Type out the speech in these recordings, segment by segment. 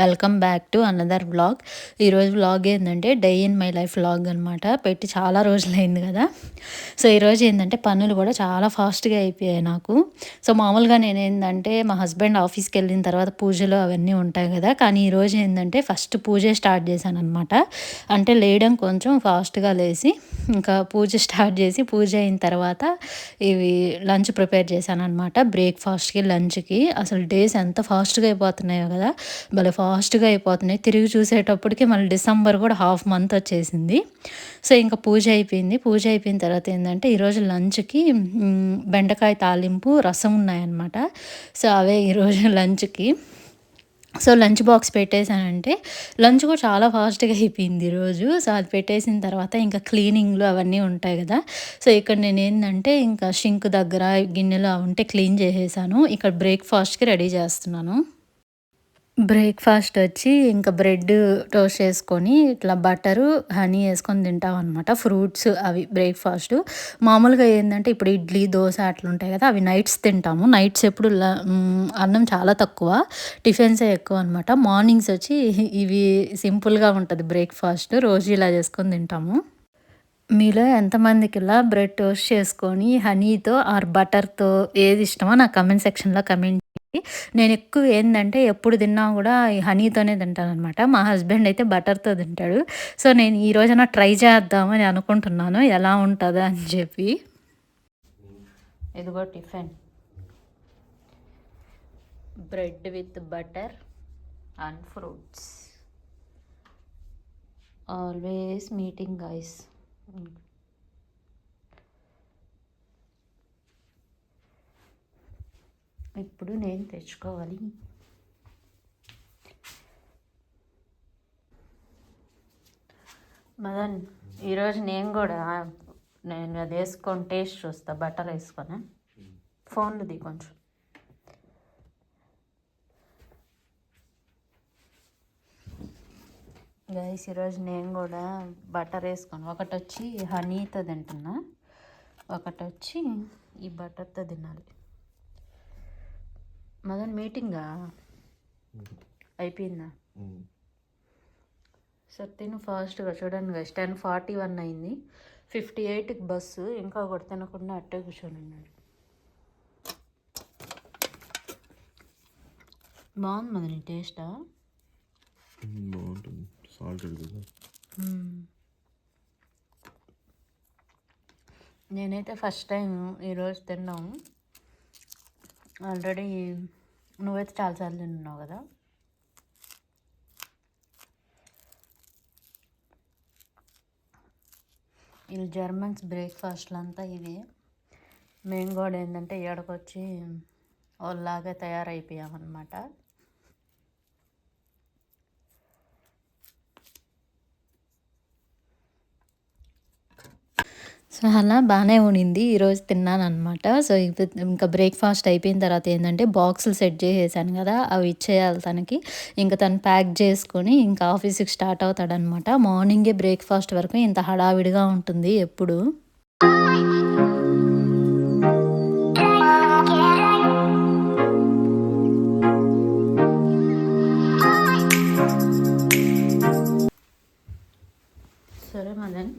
welcome back to another vlog. ఈరోజు vlog ఏంటంటే day in my life vlog అనమాట పెట్టి చాలా రోజులైంది కదా. సో ఈరోజు ఏంటంటే పనులు కూడా చాలా ఫాస్ట్గా అయిపోయాయి నాకు. సో మామూలుగా నేను ఏంటంటే మా హస్బెండ్ ఆఫీస్కి వెళ్ళిన తర్వాత పూజలు అవన్నీ ఉంటాయి కదా. కానీ ఈరోజు ఏంటంటే ఫస్ట్ పూజ స్టార్ట్ చేశాను అనమాట అంటే లేయడం కొంచెం ఫాస్ట్గా లేచి ఇంకా పూజ స్టార్ట్ చేసి పూజ అయిన తర్వాత ఇవి లంచ్ ప్రిపేర్ చేశాను అనమాట బ్రేక్ఫాస్ట్కి లంచ్కి. అసలు డేస్ ఎంత ఫాస్ట్గా అయిపోతున్నాయో కదా. భలే ఫాస్ట్గా అయిపోతున్నాయి. తిరిగి చూసేటప్పటికి మళ్ళీ డిసెంబర్ కూడా హాఫ్ మంత్ వచ్చేసింది. సో ఇంకా పూజ అయిపోయింది. పూజ అయిపోయిన తర్వాత ఏంటంటే ఈరోజు లంచ్కి బెండకాయ తాలింపు రసం ఉన్నాయన్నమాట. సో అవే ఈరోజు లంచ్కి. సో లంచ్ బాక్స్ పెట్టేశానంటే లంచ్ కూడా చాలా ఫాస్ట్గా అయిపోయింది ఈరోజు సో అది పెట్టేసిన తర్వాత ఇంకా క్లీనింగ్లు అవన్నీ ఉంటాయి కదా. సో ఇక్కడ నేను ఏంటంటే ఇంకా షింక్ దగ్గర గిన్నెలు ఉంటే క్లీన్ చేసేసాను. ఇక్కడ బ్రేక్ఫాస్ట్కి రెడీ చేస్తున్నాను. బ్రేక్ఫాస్ట్ వచ్చి ఇంకా బ్రెడ్ టోస్ట్ చేసుకొని ఇట్లా బటరు హనీ వేసుకొని తింటాం అనమాట ఫ్రూట్స్ అవి బ్రేక్ఫాస్ట్. మామూలుగా ఏంటంటే ఇప్పుడు ఇడ్లీ దోశ అట్లా ఉంటాయి కదా అవి నైట్స్ తింటాము. నైట్స్ ఎప్పుడు అన్నం చాలా తక్కువ. టిఫిన్సే ఎక్కువ అనమాట మార్నింగ్స్ వచ్చి ఇవి సింపుల్గా ఉంటుంది బ్రేక్ఫాస్ట్. రోజు ఇలా చేసుకొని తింటాము. మీలో ఎంతమందికి ఇలా బ్రెడ్ టోస్ట్ చేసుకొని హనీతో ఆర్ బటర్తో ఏది ఇష్టమో నా కమెంట్ సెక్షన్లో కమెంట్ నేను ఎక్కువ ఏంటంటే ఎప్పుడు తిన్నా కూడా ఈ హనీతోనే తింటాను అనమాట మా హస్బెండ్ అయితే బటర్తో తింటాడు. సో నేను ఈ రోజున ట్రై చేద్దామని అనుకుంటున్నాను. ఎలా ఉంటుందా అని చెప్పి. ఇదిగో tiffin. Bread with butter and fruits. Always meeting guys. ఇప్పుడు నేను తెచ్చుకోవాలి. మదన్ ఈరోజు నేను కూడా నేను అది వేసుకొని టేస్ట్ చూస్తా బటర్ వేసుకొని. ఫోన్ది కొంచెం. గైస్ ఈరోజు నేను కూడా బటర్ వేసుకొని ఒకటి వచ్చి హనీతో తింటున్నా. ఒకటి వచ్చి ఈ బటర్తో తినాలి. మదన్ మీటింగా? అయిపోయిందా? సరే తిను ఫాస్ట్గా చూడండి గైస్ టెన్ ఫార్టీ వన్ అయింది. ఫిఫ్టీ ఎయిట్కి బస్సు ఇంకా ఒకటి తినకుండా అట్టే కూర్చొని ఉన్నాడు. బాగుంది మదన్ టేస్టా బాగుంటుంది. నేనైతే ఫస్ట్ టైం ఈరోజు తిన్నాము ఆల్రెడీ నువ్వైతే చాలాసార్లు తిన్నావు కదా. వీళ్ళు జర్మన్స్ బ్రేక్ఫాస్ట్లు అంతా ఇవి. మేము కూడా ఏంటంటే ఏడకొచ్చి వాళ్ళలాగా తయారైపోయామన్నమాట. అలా బాగానే ఉండింది ఈరోజు తిన్నాను అనమాట సో ఇంకా బ్రేక్ఫాస్ట్ అయిపోయిన తర్వాత ఏంటంటే బాక్సులు సెట్ చేసేసాను కదా అవి ఇచ్చేయాలి తనకి. ఇంకా తను ప్యాక్ చేసుకొని ఇంకా ఆఫీస్కి స్టార్ట్ అవుతాడనమాట మార్నింగే బ్రేక్ఫాస్ట్ వరకు ఇంత హడావిడిగా ఉంటుంది ఎప్పుడు. సరే మదన్.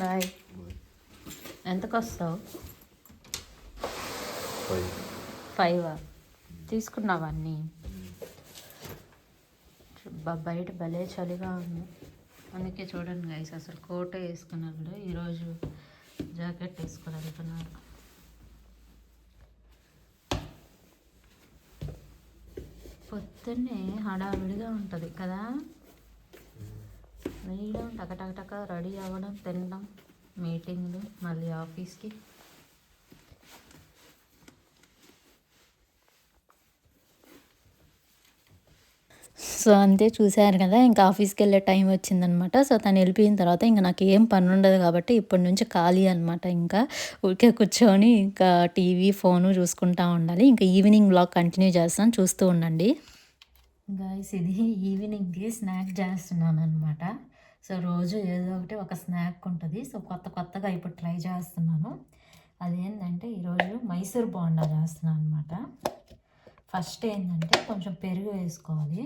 బాయ్. ఎంతకు వస్తావు ఫైవ్? తీసుకున్నావా అన్నీ బయట భలే చలిగా ఉంది. అందుకే చూడండి గైస్ అసలు కోట వేసుకున్నారు ఈరోజు జాకెట్ వేసుకొని వెళ్తున్నారు పొద్దున్నే హడావిడిగా ఉంటుంది కదా? వేయడం టకటకటక రెడీ అవ్వడం తినడం. మీటింగ్లు మళ్ళీ ఆఫీస్కి. సో అంతే చూశారు కదా ఇంకా ఆఫీస్కి వెళ్ళే టైం వచ్చిందనమాట. సో తను వెళ్ళిపోయిన తర్వాత ఇంకా నాకు ఏం పని ఉండదు కాబట్టి ఇప్పటి నుంచి ఖాళీ అనమాట. ఇంకా ఊరికే కూర్చొని ఇంకా టీవీ ఫోను చూసుకుంటా ఉండాలి. ఇంకా ఈవినింగ్ బ్లాగ్ కంటిన్యూ చేస్తాను. చూస్తూ ఉండండి. గాయస్ ఇది ఈవినింగ్కి స్నాక్ చేస్తున్నాను అనమాట సో రోజు ఏదో ఒకటి ఒక స్నాక్ ఉంటుంది. సో కొత్త కొత్తగా ఇప్పుడు ట్రై చేస్తున్నాను. అదేంటంటే ఈరోజు మైసూర్ బోండా చేస్తున్నాను అనమాట ఫస్ట్ ఏంటంటే కొంచెం పెరుగు వేసుకోవాలి.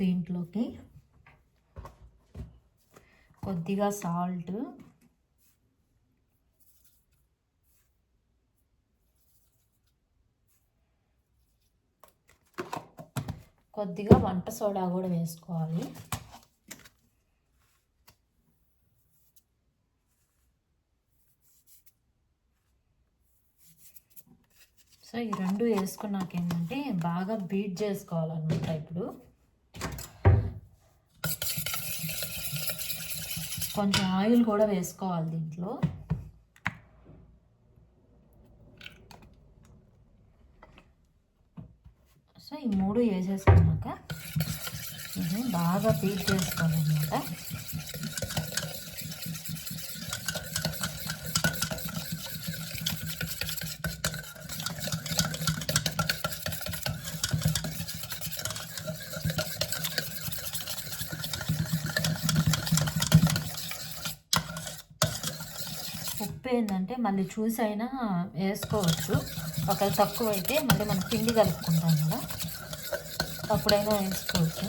దీంట్లోకి కొద్దిగా సాల్ట్ కొద్దిగా వంట సోడా కూడా వేసుకోవాలి. సో ఈ రెండు వేసుకున్నాక ఏంటంటే బాగా బీట్ చేసుకోవాలన్నమాట ఇప్పుడు. కొంచెం ఆయిల్ కూడా వేసుకోవాలి దీంట్లో. సో ఈ మూడు వేసేసుకున్నాక ఇది బాగా బీట్ చేసుకోవాలన్నమాట. ఉప్పు ఏంటంటే మళ్ళీ చూసైనా వేసుకోవచ్చు. ఒకవేళ తక్కువ అయితే మళ్ళీ మనం పిండి కలుపుకుంటాం కదా. అప్పుడైనా వేసుకోవచ్చు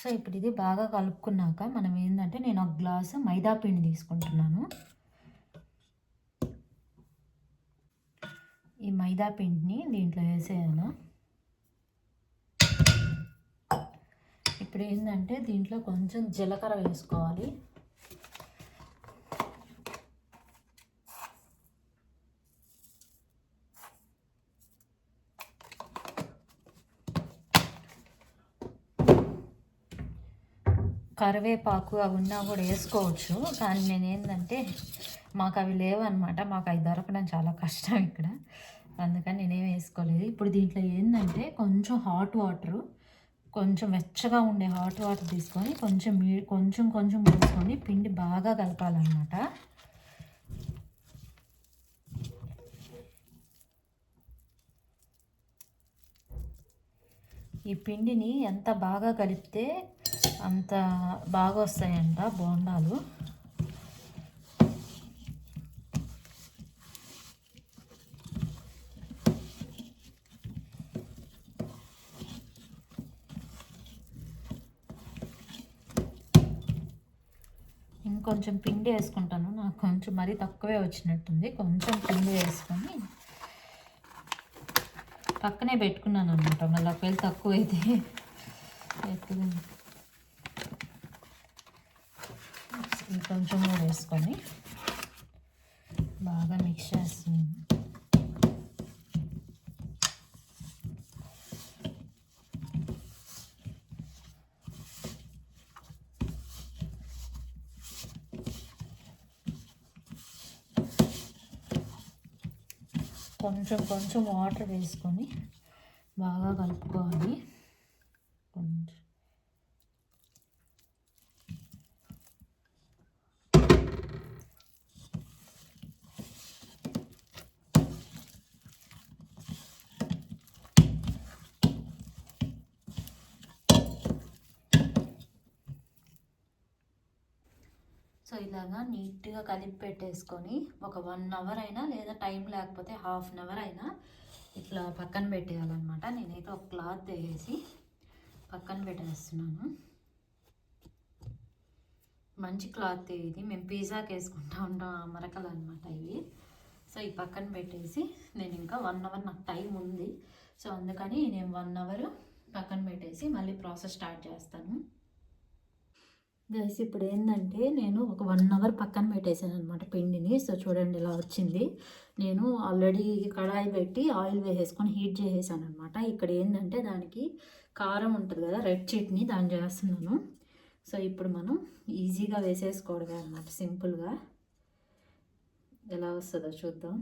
సో ఇప్పుడు ఇది బాగా కలుపుకున్నాక మనం ఏంటంటే నేను ఒక గ్లాసు మైదా పిండి తీసుకుంటున్నాను. ఈ మైదా పిండిని దీంట్లో వేసేయాను ఇప్పుడు ఏంటంటే దీంట్లో కొంచెం జీలకర్ర వేసుకోవాలి. కరివేపాకు అవి ఉన్నా కూడా వేసుకోవచ్చు. కానీ నేను ఏంటంటే మాకు అవి లేవన్నమాట. మాకు అవి దొరకడం చాలా కష్టం ఇక్కడ. అందుకని నేనేం వేసుకోలేదు. ఇప్పుడు దీంట్లో ఏంటంటే కొంచెం హాట్ వాటరు కొంచెం వెచ్చగా ఉండే హాట్ వాటర్ తీసుకొని కొంచెం మీ కొంచెం కొంచెం పోసుకొని పిండి బాగా కలపాలన్నమాట. ఈ పిండిని ఎంత బాగా కలిపితే అంత బాగా వస్తాయంట బోండాలు. ఇంకొంచెం పిండి వేసుకుంటాను. నాకు కొంచెం మరీ తక్కువే వచ్చినట్టుంది. కొంచెం పిండి వేసుకొని పక్కనే పెట్టుకున్నాను అనమాట మళ్ళీ ఒకవేళ తక్కువ అయితే కొంచెం కూడా వేసుకొని బాగా మిక్స్ చేస్తున్నాను కొంచెం కొంచెం వాటర్ వేసుకొని బాగా కలుపుకోవాలి కొంచెం సో ఇలాగా నీట్గా కలిపి పెట్టేసుకొని ఒక వన్ అవర్ అయినా లేదా టైం లేకపోతే హాఫ్ అన్ అవర్ అయినా ఇట్లా పక్కన పెట్టేయాలన్నమాట. నేనైతే ఒక క్లాత్ వేసి పక్కన పెట్టేస్తున్నాను. మంచి క్లాత్ ఇది. మేము పిజ్జాకి వేసుకుంటా ఉంటాం ఆ మరకలు అనమాట ఇవి. సో ఈ పక్కన పెట్టేసి నేను ఇంకా వన్ అవర్ నాకు టైం ఉంది. సో అందుకని నేను వన్ అవర్ పక్కన పెట్టేసి మళ్ళీ ప్రాసెస్ స్టార్ట్ చేస్తాను. గైస్ ఇప్పుడు ఏంటంటే నేను ఒక వన్ అవర్ పక్కన పెట్టేశాను అనమాట పిండిని. సో చూడండి ఇలా వచ్చింది. నేను ఆల్రెడీ కడాయి పెట్టి ఆయిల్ వేసేసుకొని హీట్ చేసేసాను అనమాట ఇక్కడ ఏంటంటే దానికి కారం ఉంటుంది కదా రెడ్ చట్నీ దాన్ని చేస్తున్నాను. సో ఇప్పుడు మనం ఈజీగా వేసేసుకోవడమే అనమాట సింపుల్గా ఎలా వస్తుందో చూద్దాం.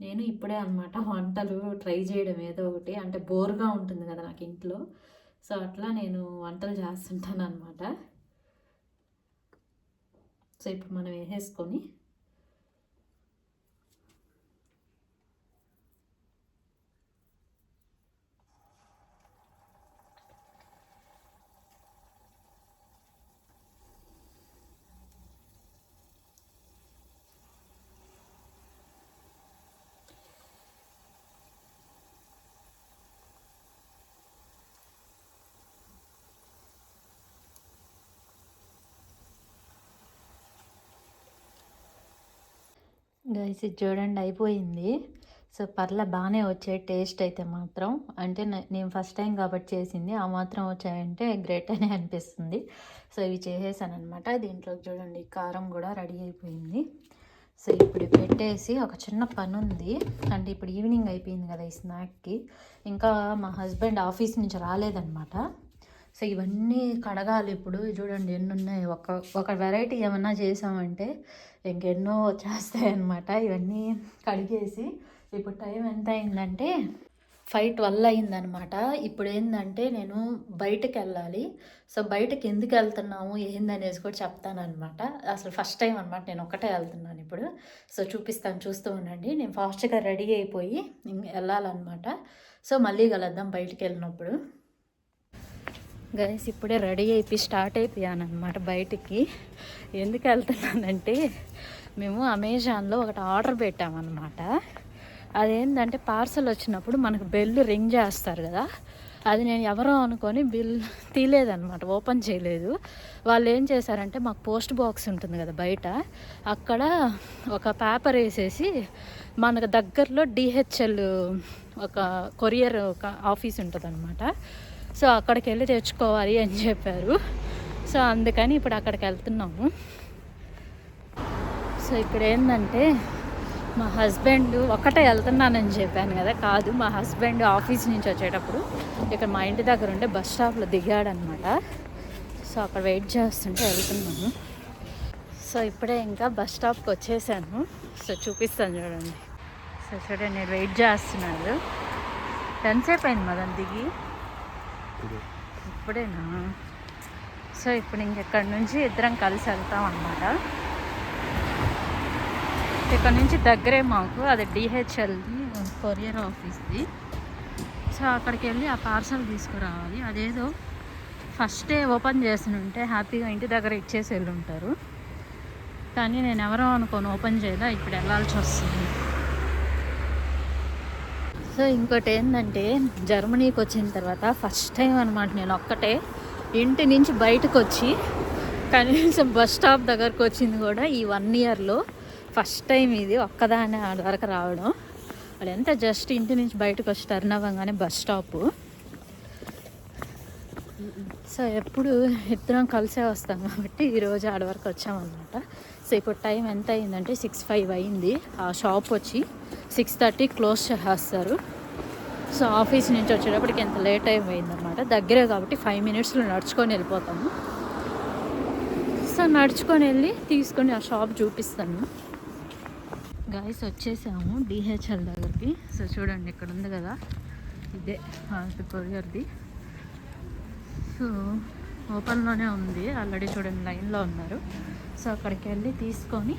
నేను ఇప్పుడే అనమాట వంటలు ట్రై చేయడం ఏదో ఒకటి అంటే బోర్గా ఉంటుంది కదా నాకు ఇంట్లో. సో అట్లా నేను వంటలు చేస్తుంటాను అనమాట సో ఇప్పుడు మనం వేసేసుకొని గైస్ ఇది చూడండి అయిపోయింది. సో పర్ల బాగానే వచ్చే టేస్ట్ అయితే మాత్రం. అంటే నేను ఫస్ట్ టైం కాబట్టి చేసింది. ఆ మాత్రం వచ్చాయంటే గ్రేట్ అనే అనిపిస్తుంది. సో ఇవి చేసేసాను అనమాట దీంట్లో చూడండి కారం కూడా రెడీ అయిపోయింది. సో ఇప్పుడు పెట్టేసి ఒక చిన్న పని ఉంది అంటే ఇప్పుడు ఈవినింగ్ అయిపోయింది కదా ఈ స్నాక్కి. ఇంకా మా హస్బెండ్ ఆఫీస్ నుంచి రాలేదనమాట సో ఇవన్నీ కడగాలి ఇప్పుడు. చూడండి ఎన్ని ఉన్నాయి ఒక ఒక వెరైటీ ఏమన్నా చేసామంటే ఇంకెన్నో వచ్చేస్తాయి అనమాట ఇవన్నీ కడిగేసి ఇప్పుడు టైం ఎంత అయిందంటే ఫైవ్ ట్వెల్వ్ అయిందనమాట ఇప్పుడు ఏంటంటే నేను బయటకు వెళ్ళాలి. సో బయటకు ఎందుకు వెళ్తున్నాము ఏందనేసి కూడా చెప్తానమాట అసలు ఫస్ట్ టైం అనమాట నేను ఒక్కటే వెళ్తున్నాను ఇప్పుడు. సో చూపిస్తాను చూస్తూ ఉండండి. నేను ఫాస్ట్గా రెడీ అయిపోయి వెళ్ళాలన్నమాట. సో మళ్ళీ కలుద్దాం బయటకు వెళ్ళినప్పుడు. గైస్ ఇప్పుడే రెడీ అయిపోయి స్టార్ట్ అయిపోయాను అనమాట బయటికి. ఎందుకు వెళ్తున్నానంటే మేము అమెజాన్లో ఒకటి ఆర్డర్ పెట్టామన్నమాట. అదేంటంటే పార్సల్ వచ్చినప్పుడు మనకు బెల్ రింగ్ చేస్తారు కదా అది నేను ఎవరో అనుకొని బిల్ తీలేదనమాట ఓపెన్ చేయలేదు. వాళ్ళు ఏం చేశారంటే మాకు పోస్ట్ బాక్స్ ఉంటుంది కదా బయట అక్కడ ఒక పేపర్ వేసేసి మనకు దగ్గరలో డిహెచ్ఎల్ ఒక కొరియర్ ఒక ఆఫీస్ ఉంటుంది అనమాట సో అక్కడికి వెళ్ళి తెచ్చుకోవాలి అని చెప్పారు. సో అందుకని ఇప్పుడు అక్కడికి వెళ్తున్నాము. సో ఇక్కడ ఏంటంటే మా హస్బెండ్ ఒక్కటే వెళ్తున్నానని చెప్పాను కదా కాదు. మా హస్బెండ్ ఆఫీస్ నుంచి వచ్చేటప్పుడు ఇక్కడ మా ఇంటి దగ్గర ఉండే బస్ స్టాప్లో దిగాడనమాట. సో అక్కడ వెయిట్ చేస్తుంటే వెళ్తున్నాను సో ఇప్పుడే ఇంకా బస్ స్టాప్కి వచ్చేసాను. సో చూపిస్తాను చూడండి. సో చూడండి నేను వెయిట్ చేస్తున్నాను. ఎంతసేపు అయింది మదన్ దిగి? ఇప్పుడేనా? సో ఇప్పుడు ఇంకెక్కడి నుంచి ఇద్దరం కలిసి వెళ్తాం అన్నమాట. ఇక్కడ నుంచి దగ్గరే మాకు అది డిహెచ్ఎల్ది కొరియర్ ఆఫీస్ది. సో అక్కడికి వెళ్ళి ఆ పార్సల్ తీసుకురావాలి. అదేదో ఫస్ట్ డే ఓపెన్ చేసి ఉంటే హ్యాపీగా ఇంటి దగ్గర ఇచ్చేసి వెళ్ళి ఉంటారు కానీ నేను ఎవరో అనుకోని ఓపెన్ చేయదా ఇప్పుడు వెళ్ళాల్సి వస్తుంది. సో ఇంకోటి ఏంటంటే జర్మనీకి వచ్చిన తర్వాత ఫస్ట్ టైం అనమాట నేను ఒక్కటే ఇంటి నుంచి బయటకు వచ్చి కనీసం బస్ స్టాప్ దగ్గరకు వచ్చింది కూడా ఈ వన్ ఇయర్లో. ఫస్ట్ టైం ఇది ఒక్కదానే ఆడ వరకు రావడం. వాళ్ళు ఎంత జస్ట్ ఇంటి నుంచి బయటకు వచ్చి టర్న్ అవ్వగానే బస్ స్టాపు. సో ఎప్పుడు ఇద్దరం కలిసే వస్తాం కాబట్టి ఈరోజు ఆడ వరకు వచ్చామన్నమాట. సో ఇప్పుడు టైం ఎంత అయిందంటే సిక్స్ ఫైవ్ అయింది. ఆ షాప్ వచ్చి సిక్స్ థర్టీ క్లోజ్ చేసేస్తారు. సో ఆఫీస్ నుంచి వచ్చేటప్పటికి ఎంత లేట్ అయిపోయిందనమాట దగ్గరే కాబట్టి ఫైవ్ మినిట్స్లో నడుచుకొని వెళ్ళిపోతాము. సో నడుచుకొని వెళ్ళి తీసుకొని ఆ షాప్ చూపిస్తాను. గాయస్ వచ్చేసాము డిహెచ్ఎల్ దగ్గరికి. సో చూడండి ఇక్కడ ఉంది కదా. ఇదే కొరియర్ది. సో ఓపెన్లోనే ఉంది. ఆల్రెడీ చూడండి లైన్లో ఉన్నారు. సో అక్కడికి వెళ్ళి తీసుకొని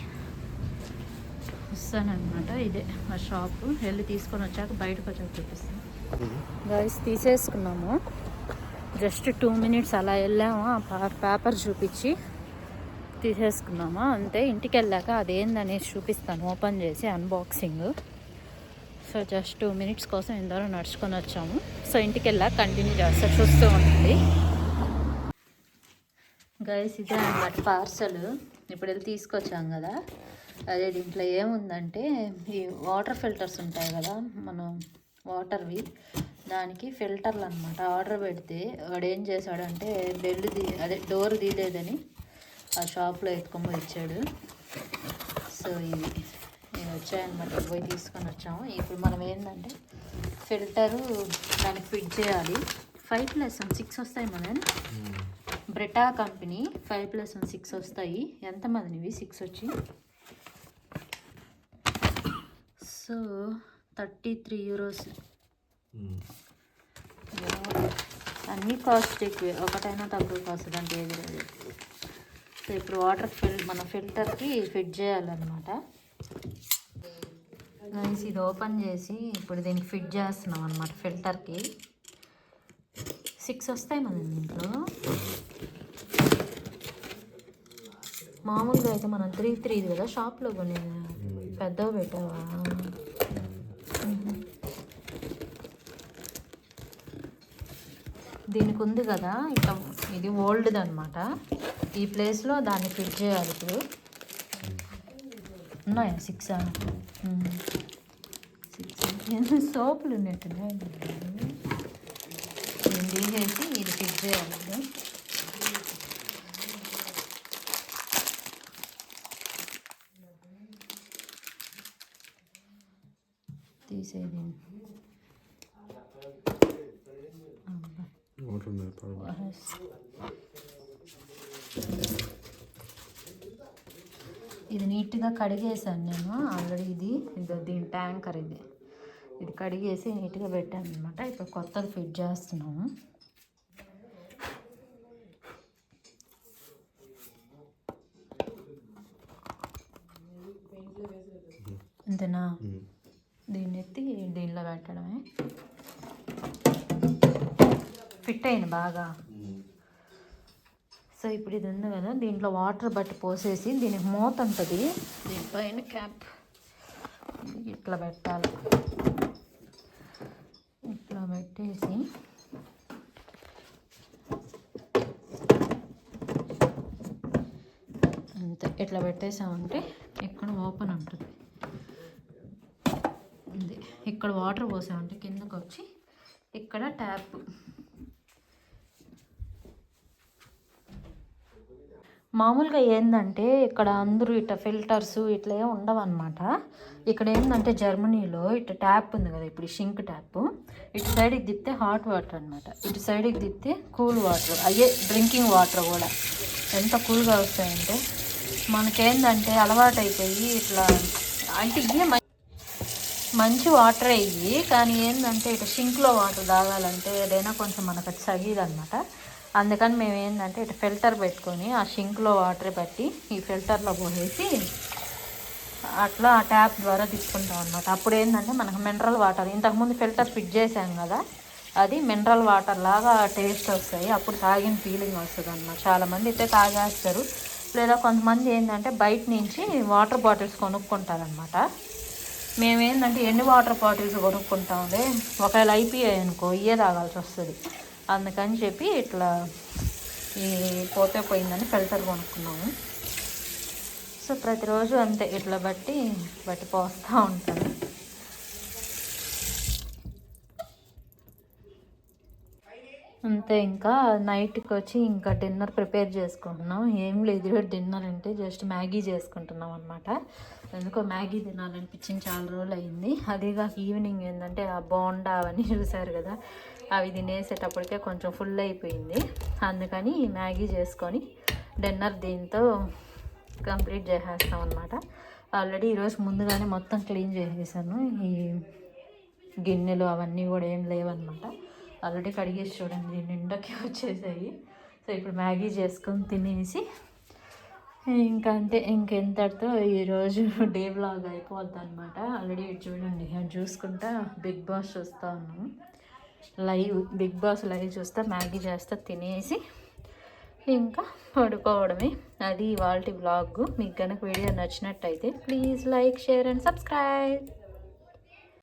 వస్తానమాట ఇదే మా షాప్. వెళ్ళి తీసుకొని వచ్చాక బయటకు వచ్చాక చూపిస్తాను. గాయస్ తీసేసుకున్నాము. జస్ట్ టూ మినిట్స్ అలా వెళ్ళాము. ఆ పేపర్ చూపించి తీసేసుకున్నామా. అంతే ఇంటికి వెళ్ళాక అదేందనేసి చూపిస్తాను. ఓపెన్ చేసి unboxing. So just two minutes కోసం ఇందరూ నడుచుకొని వచ్చాము. సో ఇంటికి వెళ్ళా కంటిన్యూ చేస్తా చూస్తూ ఉంటుంది గైస్ ఇదే అనమాట పార్సల్ ఇప్పుడు వెళ్ళి తీసుకొచ్చాం కదా. అదే దీంట్లో ఏముందంటే ఈ వాటర్ ఫిల్టర్స్ ఉంటాయి కదా మనం వాటర్వి దానికి ఫిల్టర్లు అనమాట ఆర్డర్ పెడితే వాడు ఏం చేశాడంటే బెల్ తీ అదే డోర్ తీయలేదని ఆ షాప్లో ఎత్తుకొని ఇచ్చాడు. సో ఇది. వచ్చాయన్నమాట. పోయి తీసుకొని వచ్చాము. ఇప్పుడు మనం ఏంటంటే ఫిల్టరు దానికి ఫిట్ చేయాలి. ఫైవ్ ప్లస్ వన్ సిక్స్ వస్తాయి మన Brita company five plus one six వస్తాయి. ఎంత మందినివి? సిక్స్ వచ్చి. సో థర్టీ త్రీ యూరోస్ అన్నీ కాస్ట్ ఎక్కువే. ఒకటైనా తక్కువ కాస్ట్ అంటే ఏది లేదు. సో ఇప్పుడు వాటర్ ఫిల్ మన ఫిల్టర్కి ఫిట్ చేయాలన్నమాట. ఇది ఓపెన్ చేసి ఇప్పుడు దీనికి ఫిట్ చేస్తున్నాం అనమాట ఫిల్టర్కి సిక్స్ వస్తాయి మన దీంట్లో మామూలుగా అయితే మనం త్రీ త్రీ కదా షాప్లో కొని పెద్దవి పెట్టావా? దీనికి ఉంది కదా ఇట్లా ఇది ఓల్డ్ది అనమాట ఈ ప్లేస్లో దాన్ని ఫిట్ చేయాలి ఇప్పుడు. ఉన్నాయా సిక్స్ సిక్స్ సోపులు ఉన్నట్టున్నాయి నేను తీసేసి ఇది ఫిక్స్ చేయాలి. తీసేది. వాటర్ ఇది నీట్గా కడిగేసాను నేను. ఆల్రెడీ ఇది ఇది దీని ట్యాంకర్ ఇది. ఇది కడిగేసి నీట్గా పెట్టాను అనమాట ఇప్పుడు కొత్తది ఫిట్ చేస్తున్నాము అంతేనా దీన్ని ఎత్తి దీనిలో పెట్టడమే. ఫిట్ అయింది బాగా. సో ఇప్పుడు ఇది ఉంది కదా దీంట్లో వాటర్ బట్టి పోసేసి దీనికి మూత ఉంటుంది దీనిపైన క్యాప్ ఇట్లా పెట్టాలి. ఇట్లా పెట్టేసి అంతే ఇట్లా పెట్టేసామంటే ఇక్కడ ఓపెన్ ఉంటుంది. ఇది ఇక్కడ వాటర్ పోసామంటే కిందకు వచ్చి ఇక్కడ ట్యాప్ మామూలుగా ఏంటంటే ఇక్కడ అందరూ ఇట్లా ఫిల్టర్స్ ఇట్లా ఏం ఉండవన్నమాట. ఇక్కడ ఏంటంటే జర్మనీలో ఇట్లా ట్యాప్ ఉంది కదా ఇప్పుడు షింక్ ట్యాప్. ఇటు సైడ్కి దిప్తే హాట్ వాటర్ అనమాట ఇటు సైడ్కి దిప్తే కూల్ వాటర్ అయ్యే డ్రింకింగ్ వాటర్ కూడా. ఎంత కూల్గా వస్తాయంటే మనకేందంటే అలవాటు అయిపోయి ఇట్లా అంటే ఇవే మంచి వాటర్ అయ్యి కానీ ఏంటంటే ఇటు షింక్లో వాటర్ తాగాలంటే ఏదైనా కొంచెం మనకు అది అందుకని మేము ఏంటంటే ఇటు ఫిల్టర్ పెట్టుకొని ఆ షింక్లో వాటర్ పెట్టి ఈ ఫిల్టర్లో పోసేసి అట్లా ఆ ట్యాప్ ద్వారా తీసుకుంటాం అనమాట అప్పుడు ఏంటంటే మనకు మినరల్ వాటర్ ఇంతకుముందు ఫిల్టర్ ఫిట్ చేసాం కదా అది మినరల్ వాటర్ లాగా టేస్ట్ వస్తాయి. అప్పుడు తాగిన ఫీలింగ్ వస్తుంది అనమాట చాలామంది అయితే తాగేస్తారు. లేదా కొంతమంది ఏంటంటే బయట నుంచి వాటర్ బాటిల్స్ కొనుక్కుంటారనమాట మేమేంటంటే ఎన్ని వాటర్ బాటిల్స్ కొనుక్కుంటాంలే ఒకవేళ అయిపోయాయి అనుకో ఇయ్యే తాగాల్సి వస్తుంది. అందుకని చెప్పి ఇట్లా ఈ పోతే పోయిందని ఫిల్టర్ కొనుక్కున్నాము. సో ప్రతిరోజు అంతే ఇట్లా బట్టి బట్టి పోస్తూ ఉంటాను. అంతే ఇంకా నైట్కి వచ్చి ఇంకా డిన్నర్ ప్రిపేర్ చేసుకుంటున్నాం. ఏం లేదు డిన్నర్ అంటే జస్ట్ మ్యాగీ చేసుకుంటున్నాం అనమాట ఎందుకో మ్యాగీ తినాలనిపించింది చాలా రోజులు అయింది అదేగా ఈవినింగ్ ఏంటంటే ఆ బోండా అవన్నీ చూసారు కదా అవి తినేసేటప్పటికే కొంచెం ఫుల్ అయిపోయింది. అందుకని మ్యాగీ చేసుకొని డిన్నర్ దీంతో కంప్లీట్ చేసేస్తాం అనమాట ఆల్రెడీ ఈరోజు ముందుగానే మొత్తం క్లీన్ చేసేసాను. ఈ గిన్నెలు అవన్నీ కూడా ఏం లేవన్నమాట. ఆల్రెడీ కడిగేసి చూడండి నిండకి వచ్చేసాయి. సో ఇప్పుడు మ్యాగీ చేసుకొని తినేసి ఇంకా అంతే ఇంకెంతటితో ఈరోజు డే బ్లాగ్ అయిపోద్ది అనమాట ఆల్రెడీ చూడండి అది చూసుకుంటా బిగ్ బాస్ చూస్తూ ఉన్నాము లైవ్ బిగ్ బాస్ లైవ్ చూస్తా మ్యాగీ చేస్తా తినేసి ఇంకా పడుకోవడమే. అది ఇవాళ బ్లాగ్ మీకు కనుక వీడియో నచ్చినట్టయితే please like share and subscribe.